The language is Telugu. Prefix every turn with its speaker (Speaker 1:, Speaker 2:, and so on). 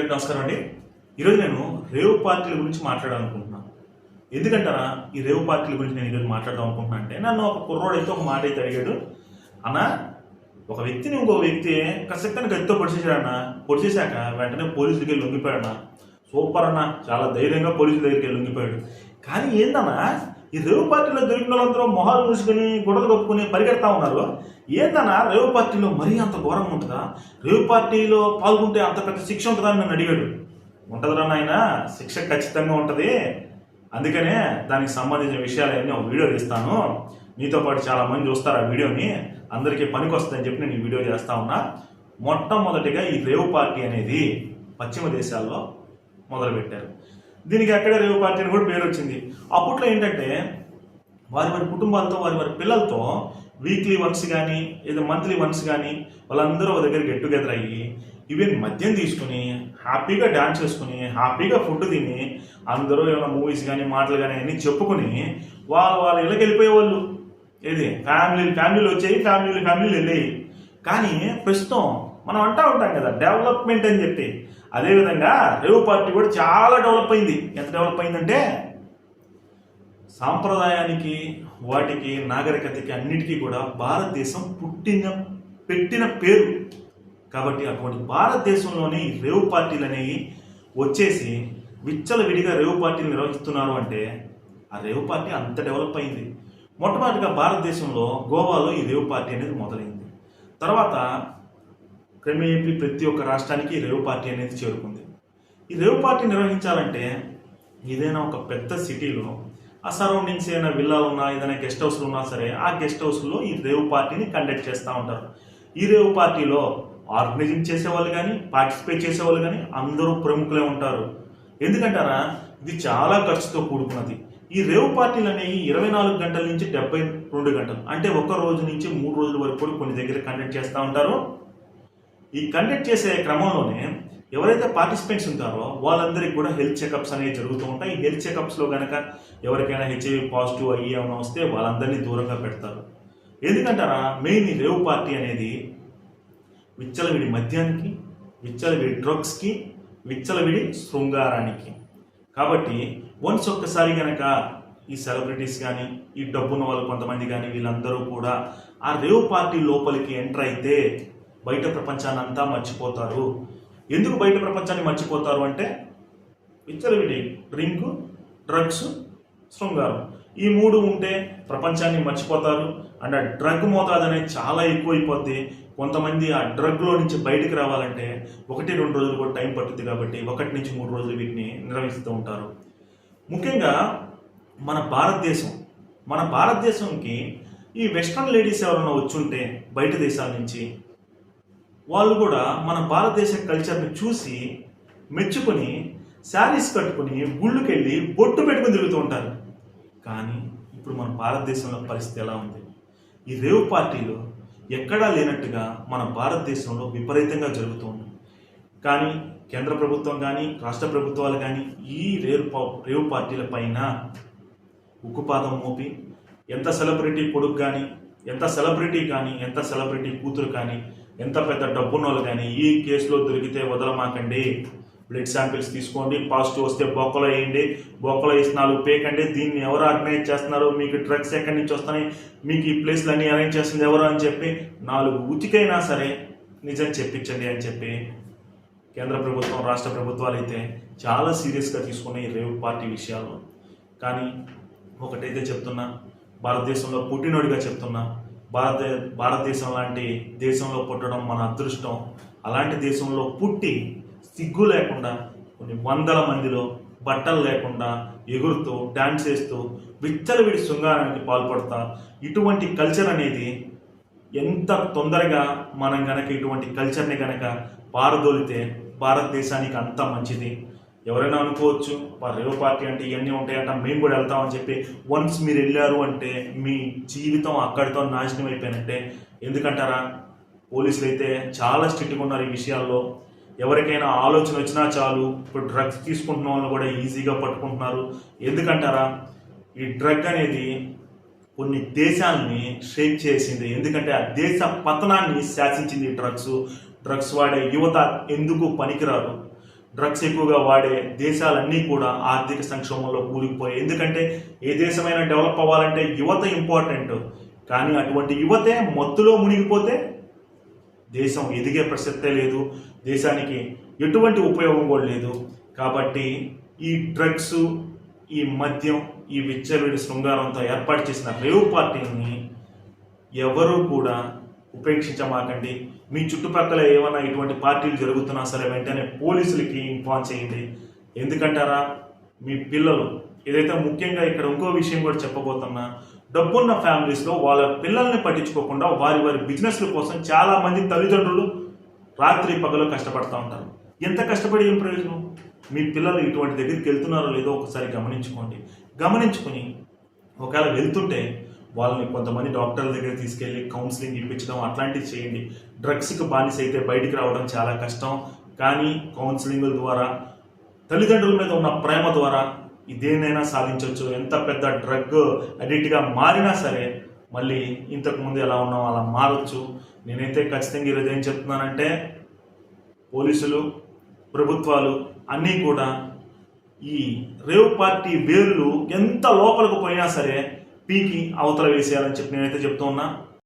Speaker 1: అందరికీ నమస్కారం అండి. ఈరోజు నేను రేవు పార్టీల గురించి మాట్లాడాలనుకుంటున్నాను. ఎందుకంటారా ఈ రేవు పార్టీల గురించి నేను ఈరోజు మాట్లాడదాం అనుకుంటున్నా అంటే నన్ను ఒక కుర్రోడు అయితే ఒక మాట అయితే అడిగాడు. అన్న ఒక వ్యక్తిని ఇంకో వ్యక్తి కసక్తని గతితో పొడిచేశాడన్న పొడిచేశాక వెంటనే పోలీసులకి వెళ్ళి లొంగిపోయాడన్న సూపర్ అన్న చాలా ధైర్యంగా పోలీసుల దగ్గరికి లొంగిపోయాడు. కానీ ఏందన్నా ఈ రేవు పార్టీలో దొరికిన వాళ్ళందరూ మొహాలు మూసుకొని గొడవలు కప్పుకొని పరిగెడతా ఉన్నారు. ఏందన్నా రేవు పార్టీలో మరీ అంత ఘోరంగా ఉంటుందా? రేవు పార్టీలో పాల్గొంటే అంత పెద్ద శిక్ష ఉంటుందా అని నన్ను అడిగాడు. ఉంటుందిరా నాయన శిక్ష ఖచ్చితంగా ఉంటుంది. అందుకనే దానికి సంబంధించిన విషయాలన్నీ ఒక వీడియో తీస్తాను. నీతో పాటు చాలా మంది చూస్తారు ఆ వీడియోని. అందరికీ పనికి వస్తుందని చెప్పి నేను ఈ వీడియో చేస్తా ఉన్నా. మొట్టమొదటిగా ఈ రేవు పార్టీ అనేది పశ్చిమ దేశాల్లో మొదలుపెట్టారు. దీనికి అక్కడే రేవు పార్టీ అని కూడా పేరు వచ్చింది అప్పట్లో ఏంటంటే వారి వారి కుటుంబాలతో వారి వారి పిల్లలతో వీక్లీ వన్స్ కానీ ఏదో మంత్లీ వన్స్ కానీ వాళ్ళందరూ ఒక దగ్గర గెట్ టుగెదర్ అయ్యి ఈవెన్ మద్యం తీసుకుని హ్యాపీగా డ్యాన్స్ చేసుకుని హ్యాపీగా ఫుడ్ తిని అందరూ ఏమైనా మూవీస్ కానీ మాటలు కానీ అన్నీ చెప్పుకుని వాళ్ళు వాళ్ళ ఇళ్ళకి వెళ్ళిపోయేవాళ్ళు. ఏది? ఫ్యామిలీ ఫ్యామిలీలు వచ్చాయి ఫ్యామిలీలు ఫ్యామిలీలు వెళ్ళాయి. కానీ ప్రస్తుతం మనం అంటా ఉంటాం కదా డెవలప్మెంట్ అని చెప్పి. అదేవిధంగా రేవు పార్టీ కూడా చాలా డెవలప్ అయింది. ఎంత డెవలప్ అయిందంటే సాంప్రదాయానికి వాటికి నాగరికతకి అన్నిటికీ కూడా భారతదేశం పుట్టిన పెట్టిన పేరు. కాబట్టి అటువంటి భారతదేశంలోని ఈ రేవు పార్టీలు అనేవి వచ్చేసి విచ్చలవిడిగా రేవు పార్టీలు నిర్వహిస్తున్నారు అంటే ఆ రేవు పార్టీ అంత డెవలప్ అయింది. మొట్టమొదటిగా భారతదేశంలో గోవాలో ఈ రేవు పార్టీ అనేది మొదలైంది. తర్వాత క్రమేపీ ప్రతి ఒక్క రాష్ట్రానికి ఈ రేవు పార్టీ అనేది చేరుకుంది. ఈ రేవు పార్టీ నిర్వహించాలంటే ఏదైనా ఒక పెద్ద సిటీలో ఆ సరౌండింగ్స్ ఏదైనా విల్లాలు ఉన్నా ఏదైనా గెస్ట్ హౌస్లు ఉన్నా సరే ఆ గెస్ట్ హౌస్లో ఈ రేవ్ పార్టీని కండక్ట్ చేస్తూ ఉంటారు. ఈ రేవ్ పార్టీలో ఆర్గనైజింగ్ చేసేవాళ్ళు కానీ పార్టిసిపేట్ చేసేవాళ్ళు కానీ అందరూ ప్రముఖులే ఉంటారు. ఎందుకంటారా? ఇది చాలా ఖర్చుతో కూడుకున్నది. ఈ రేవు పార్టీలు అనేవి ఇరవై నాలుగు గంటల నుంచి డెబ్బై రెండు గంటలు అంటే ఒక రోజు నుంచి మూడు రోజుల వరకు కూడా కొన్ని దగ్గర కండక్ట్ చేస్తూ ఉంటారు. ఈ కండక్ట్ చేసే క్రమంలోనే ఎవరైతే పార్టిసిపెంట్స్ ఉంటారో వాళ్ళందరికీ కూడా హెల్త్ చెకప్స్ అనేవి జరుగుతూ ఉంటాయి. ఈ హెల్త్ చెకప్స్లో కనుక ఎవరికైనా హెచ్ఐవి పాజిటివ్ అయ్యి ఏమైనా వస్తే వాళ్ళందరినీ దూరంగా పెడతారు. ఎందుకంటారా? మెయిన్ ఈ రేవ్ పార్టీ అనేది విచ్చలవిడి మద్యానికి విచ్చలవిడి డ్రగ్స్కి విచ్చలవిడి శృంగారానికి. కాబట్టి వన్స్ ఒక్కసారి కనుక ఈ సెలబ్రిటీస్ కానీ ఈ డబ్బున్న వాళ్ళు కొంతమంది కానీ వీళ్ళందరూ కూడా ఆ రేవ్ పార్టీ లోపలికి ఎంటర్ అయితే బయట ప్రపంచాన్ని అంతా మర్చిపోతారు. ఎందుకు బయట ప్రపంచాన్ని మర్చిపోతారు అంటే విచ్చలవిడి డ్రింక్ డ్రగ్స్ శృంగారం. ఈ మూడు ఉంటే ప్రపంచాన్ని మర్చిపోతారు. అండ్ ఆ డ్రగ్ మోతాదు అనేది చాలా ఎక్కువైపోద్ది. కొంతమంది ఆ డ్రగ్లో నుంచి బయటికి రావాలంటే ఒకటి రెండు రోజులు కూడా టైం పట్టుద్ది కాబట్టి ఒకటి నుంచి మూడు రోజులు వీటిని నిర్వహిస్తూ ఉంటారు. ముఖ్యంగా మన భారతదేశం. మన భారతదేశంకి ఈ వెస్ట్రన్ లేడీస్ ఎవరైనా వచ్చుంటే బయట దేశాల నుంచి వాళ్ళు కూడా మన భారతదేశ కల్చర్ని చూసి మెచ్చుకొని శారీస్ కట్టుకుని గుళ్ళుకెళ్ళి బొట్టు పెట్టుకుని తిరుగుతూ ఉంటారు. కానీ ఇప్పుడు మన భారతదేశంలో పరిస్థితి ఎలా ఉంది? ఈ రేవ్ పార్టీలో ఎక్కడా లేనట్టుగా మన భారతదేశంలో విపరీతంగా జరుగుతుంది కానీ కేంద్ర ప్రభుత్వం కానీ రాష్ట్ర ప్రభుత్వాలు కానీ ఈ రేవ్ పా రేవ్ పార్టీల పైన ఉక్కుపాదం మోపి ఎంత సెలబ్రిటీ కొడుకు కానీ ఎంత సెలబ్రిటీ కానీ ఎంత సెలబ్రిటీ కూతురు కానీ ఎంత పెద్ద డబ్బున్నోళ్ళు కానీ ఈ కేసులో దొరికితే వదలమాకండి. బ్లడ్ శాంపిల్స్ తీసుకోండి పాజిటివ్ వస్తే బొక్కలో వేయండి. బొక్కలో వేసి నాలుగు పేకండి. దీన్ని ఎవరు ఆర్గనైజ్ చేస్తున్నారు మీకు డ్రగ్స్ ఎక్కడి నుంచి వస్తున్నాయి మీకు ఈ ప్లేస్లు అన్ని అరేంజ్ చేస్తుంది ఎవరు అని చెప్పి నాలుగు ఉతికైనా సరే నిజం చెప్పించండి అని చెప్పి కేంద్ర ప్రభుత్వం రాష్ట్ర ప్రభుత్వాలు అయితే చాలా సీరియస్గా తీసుకున్నాయి ఈ రేవ్ పార్టీ విషయాలు కానీ ఒకటైతే చెప్తున్నా భారతదేశంలో పుట్టినోడిగా చెప్తున్నా భారత భారతదేశం లాంటి దేశంలో పుట్టడం మన అదృష్టం. అలాంటి దేశంలో పుట్టి సిగ్గు లేకుండా కొన్ని వందల మందిలో బట్టలు లేకుండా ఎగురుతూ డ్యాన్స్ చేస్తూ విచ్చలవిడి శృంగారానికి పాల్పడతా ఇటువంటి కల్చర్ అనేది ఎంత తొందరగా మనం గనక ఇటువంటి కల్చర్ని గనక పారదోలితే భారతదేశానికి అంత మంచిది. ఎవరైనా అనుకోవచ్చు వారు రేవ్ పార్టీ అంటే ఇవన్నీ ఉంటాయంట మేము కూడా వెళ్తామని చెప్పి వన్స్ మీరు వెళ్ళారు అంటే మీ జీవితం అక్కడితో నాశనం అయిపోయినట్టే. ఎందుకంటారా? పోలీసులు అయితే చాలా స్ట్రిక్ట్గా ఉన్నారు ఈ విషయాల్లో. ఎవరికైనా ఆలోచన వచ్చినా చాలు ఇప్పుడు డ్రగ్స్ తీసుకుంటున్న వాళ్ళని కూడా ఈజీగా పట్టుకుంటున్నారు. ఎందుకంటారా? ఈ డ్రగ్ అనేది కొన్ని దేశాలని షేక్ చేసింది. ఎందుకంటే ఆ దేశ పతనాన్ని శాసించింది ఈ డ్రగ్స్ డ్రగ్స్ వాడే యువత ఎందుకు పనికిరారు డ్రగ్స్ ఎక్కువగా వాడే దేశాలన్నీ కూడా ఆర్థిక సంక్షోభంలో కూలిపోయాయి. ఎందుకంటే ఏ దేశమైనా డెవలప్ అవ్వాలంటే యువత ఇంపార్టెంట్. కానీ అటువంటి యువతే మత్తులో మునిగిపోతే దేశం ఎదిగే ప్రసక్తే లేదు. దేశానికి ఎటువంటి ఉపయోగం కూడా లేదు. కాబట్టి ఈ డ్రగ్స్ ఈ మద్యం ఈ విచ్చలవిడి శృంగారంతో ఏర్పాటు చేసిన రేవ్ పార్టీని ఎవరు కూడా ఉపేక్షించమాకండి. మీ చుట్టుపక్కల ఏమైనా ఇటువంటి పార్టీలు జరుగుతున్నా సరే వెంటనే పోలీసులకి ఇన్ఫార్మ్ చేయండి. ఎందుకంటారా? మీ పిల్లలు. ఏదైతే ముఖ్యంగా ఇక్కడ ఇంకో విషయం కూడా చెప్పబోతున్నా డబ్బున్న ఫ్యామిలీస్లో వాళ్ళ పిల్లల్ని పట్టించుకోకుండా వారి వారి బిజినెస్ల కోసం చాలామంది తల్లిదండ్రులు రాత్రి పగలు కష్టపడుతూ ఉంటారు. ఎంత కష్టపడి ఏం ప్రయోజనం? మీ పిల్లలు ఇటువంటి దగ్గరికి వెళ్తున్నారో లేదో ఒకసారి గమనించుకోండి. గమనించుకుని ఒకవేళ వెళ్తుంటే వాళ్ళని కొంతమంది డాక్టర్ల దగ్గర తీసుకెళ్ళి కౌన్సిలింగ్ ఇప్పించడం అట్లాంటివి చేయండి. డ్రగ్స్కి బానిస అయితే బయటికి రావడం చాలా కష్టం. కానీ కౌన్సిలింగ్ ద్వారా తల్లిదండ్రుల మీద ఉన్న ప్రేమ ద్వారా ఇదేనైనా సాధించవచ్చు ఎంత పెద్ద డ్రగ్ అడిక్ట్గా మారినా సరే మళ్ళీ ఇంతకుముందు ఎలా ఉన్నాం అలా మారచ్చు. నేనైతే ఖచ్చితంగా ఈరోజు ఏం చెప్తున్నానంటే పోలీసులు ప్రభుత్వాలు అన్నీ కూడా ఈ రేవ్ పార్టీ వేర్లు ఎంత లోపలికి పోయినా సరే పీకి అవతల వేసేయాలని చెప్పి నేనైతే చెప్తూ ఉన్నా.